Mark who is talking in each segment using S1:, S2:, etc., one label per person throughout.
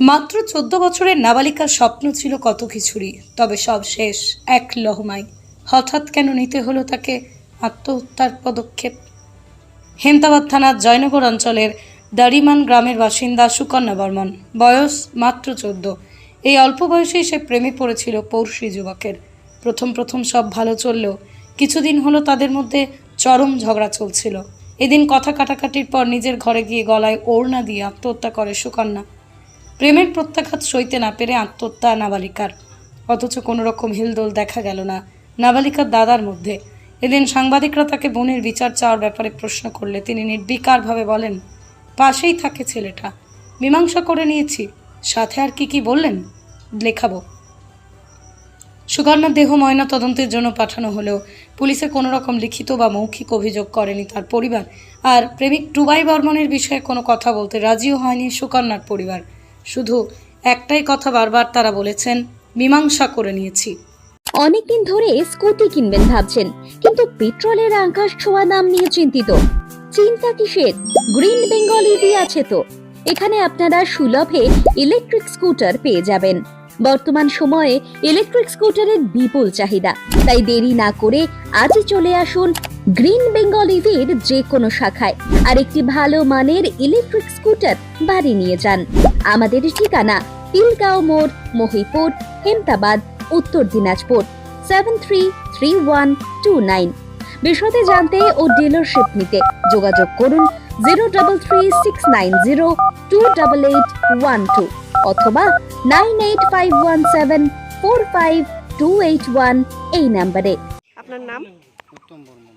S1: মাত্র চোদ্দ বছরের নাবালিকার স্বপ্ন ছিল কত কিছুরই, তবে সব শেষ এক লহমায়। হঠাৎ কেন নিতে হলো তাকে আত্মহত্যার পদক্ষেপ? হেমতাবাদ থানার জয়নগর অঞ্চলের দারিমান গ্রামের বাসিন্দা সুকন্যা বর্মন। বয়স মাত্র চোদ্দ। এই অল্প বয়সেই সে প্রেমে পড়েছিল পৌরুষী যুবকের। প্রথম প্রথম সব ভালো চললেও কিছুদিন হলো তাদের মধ্যে চরম ঝগড়া চলছিল। এদিন কথা কাটাকাটির পর নিজের ঘরে গিয়ে গলায় ওড়না দিয়ে আত্মহত্যা করে সুকন্যা। প্রেমের প্রত্যাঘাত সইতে না পেরে আত্মহত্যা নাবালিকার। অথচ কোনো রকম হিলদোল দেখা গেল না নাবালিকার দাদার মধ্যে। এদিন সাংবাদিকরা তাকে বোনের বিচার চাওয়ার ব্যাপারে প্রশ্ন করলে তিনি নির্বিকারভাবে বলেন, পাশেই থাকে ছেলেটা। মীমাংসা করে নিয়েছি। সাথে আর কি কি বললেন? লেখাবো। সুকন্যার দেহ ময়না তদন্তের জন্য পাঠানো হলেও পুলিশে কোনো রকম লিখিত বা মৌখিক অভিযোগ করেনি তার পরিবার। আর প্রেমিক টুবাই বর্মনের বিষয়ে কোনো কথা বলতে রাজিও হয়নি সুকন্যার পরিবার। শুধু একটাই কথা বারবার তারা বলেছেন, মীমাংসা করে নিয়েছি।
S2: অনেকদিন ধরে স্কুটি কিনবেন ভাবছেন, কিন্তু পেট্রোলের আকাশ ছোঁয়া দাম নিয়ে চিন্তিত। চিন্তা কিসের? গ্রিন বেঙ্গল ইভি আছে তো। এখানে আপনারা সুলভে ইলেকট্রিক স্কুটার পেয়ে যাবেন। বর্তমান সময়ে ইলেকট্রিক স্কুটারের বিপুল চাহিদা। তাই দেরি না করে আজই চলে আসুন গ্রিন বেঙ্গল ইভির যে কোনো শাখায় আর একটি ভালো মানের ইলেকট্রিক স্কুটার বাড়ি নিয়ে যান। আমাদের ঠিকানা তিলগাঁও মোড় Mahipur Hemtabad Uttar Dinajpur seven three three one two nine বিশদে জানতে ও ডিলারশিপ নিতে যোগাযোগ করুন zero double three six nine zero two double eight one two অথবা nine eight five one seven four five two eight one এই নাম্বারে
S3: আপনার নাম?
S4: উত্তম বর্মন।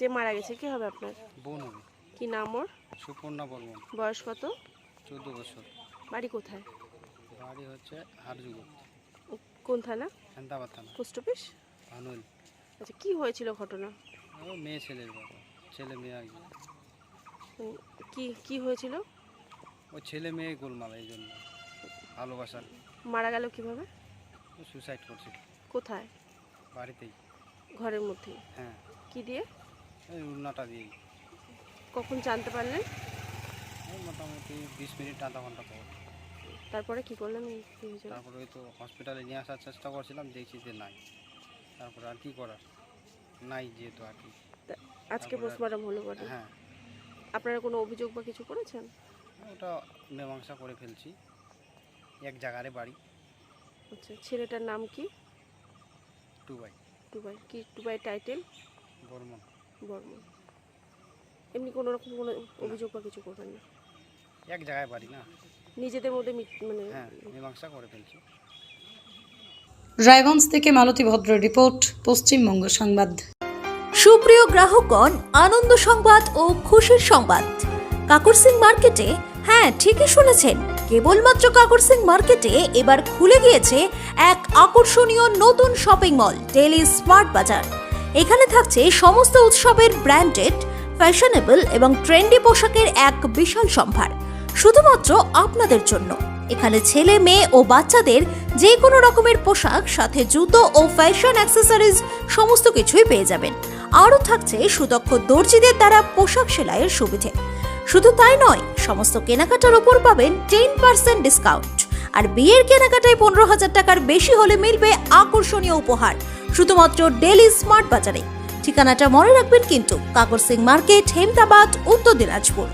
S3: যে মারা গেছে কি হবে আপনার?
S4: বোন হবে।
S3: কি নাম ওর?
S4: সুপর্ণা বর্মন।
S3: বয়স কত?
S4: চোদ্দ বছর।
S3: বাড়ি কোথায়?
S4: বাড়ি হচ্ছে হারযুগ
S3: কোন থানা?
S4: হেন্দাবাদ থানা।
S3: Post office?
S4: ভানুল
S3: আচ্ছা কি হয়েছিল ঘটনা?
S4: ও মেয়ে ছেলের বাবা ছেলে মেয়ে আর কি।
S3: কি কি হয়েছিল?
S4: ও ছেলে মেয়ে গোলমাল এই জন্য ভালোবাসার
S3: মারা গেল কীভাবে?
S4: সুসাইড করছে
S3: কোথায়?
S4: বাড়িতেই।
S3: ঘরের মধ্যে
S4: হ্যাঁ।
S3: কি দিয়ে?
S4: এই উন্নাটা দিয়েই
S3: কখন জানতে পারলেন?
S4: মোটামুটি বিশ মিনিট আধা ঘণ্টা পর।
S3: তারপরে কি করলেন
S4: তারপরে ওই তো হসপিটালে নিয়ে আসার চেষ্টা করছিলাম দেখছি যে নাই। তারপরে আর কি করার? নাই যেহেতু আর কি।
S3: আজকে পোস্টমর্টম হলো বটে।
S4: হ্যাঁ।
S3: আপনারা কোনো অভিযোগ বা কিছু করেছেন?
S4: ওটা মীমাংসা করে ফেলছি। এক জায়গারে বাড়ি।
S3: আচ্ছা ছেলেটার নাম কি?
S4: টুবাই
S3: টুবাই কি টুবাই টাইটেল
S4: বর্মন।
S3: বর্মন এমনি কোনো রকম কোনো অভিযোগ বা কিছু করবেন না।
S4: এক জায়গায় বাড়ি না?
S3: নিজেদের মধ্যে মানে
S4: হ্যাঁ মীমাংসা করে ফেলছি।
S1: রায়গঞ্জ থেকে মালতী ভদ্র রিপোর্ট পশ্চিমবঙ্গ সংবাদ।
S5: সুপ্রিয় গ্রাহকগণ আনন্দ সংবাদ ও খুশির সংবাদ। কাকর সিং মার্কেটে হ্যাঁ ঠিকই শুনেছেন কেবলমাত্র কাকর সিং মার্কেটে এবার খুলে গিয়েছে এক আকর্ষণীয় নতুন শপিং মল ডেলি স্মার্ট বাজার। এখানে থাকছে সমস্ত উৎসবের ব্র্যান্ডেড, ফ্যাশনেবল এবং ট্রেন্ডি পোশাকের এক বিশাল সম্ভার। শুধুমাত্র আপনাদের জন্য। এখানে ছেলে, মেয়ে ও বাচ্চাদের যে কোনো রকমের পোশাক, সাথে জুতো ও ফ্যাশন অ্যাক্সেসরিজ সমস্ত কিছুই পেয়ে যাবেন। আরও থাকছে সুদক্ষ দর্জিদের দ্বারা পোশাক সেলাইয়ের সুবিধে। শুধু তাই নয়, সমস্ত কেনাকাটার উপর পাবেন টেন পার্সেন্ট ডিসকাউন্ট। আর বিয়ের কেনাকাটায় পনেরো হাজার টাকার বেশি হলে মিলবে আকর্ষণীয় উপহার। শুধুমাত্র ডেলি স্মার্ট বাজারে ঠিকানাটা মনে রাখবেন কিন্তু কাকর সিং মার্কেট হেমদাবাদ উত্তর দিনাজপুর।